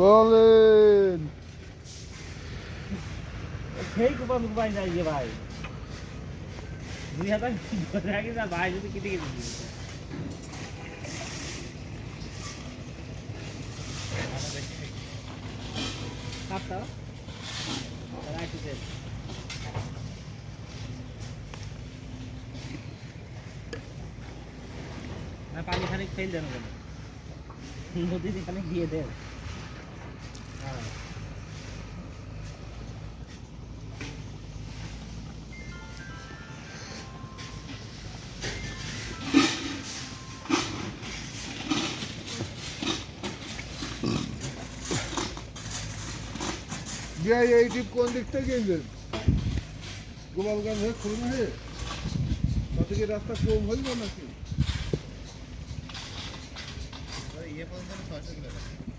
বলেন। সেই কুপান কুপাই যায় যে ভাই। দুই হাজার ভাই যদি কেটে কেটে সাতটা রাখছি পানি খানিক ফেল দেন ওখানে নদীতে খানিক দিয়ে দেন হ্যাঁ বিয়া এই টিপ কোন দিক থেকে কিনবেন গোপালগঞ্জ হয়ে খুলনা হয়ে তাতে কি রাস্তা কম হইব নাকি Yapılanların farklı bile var.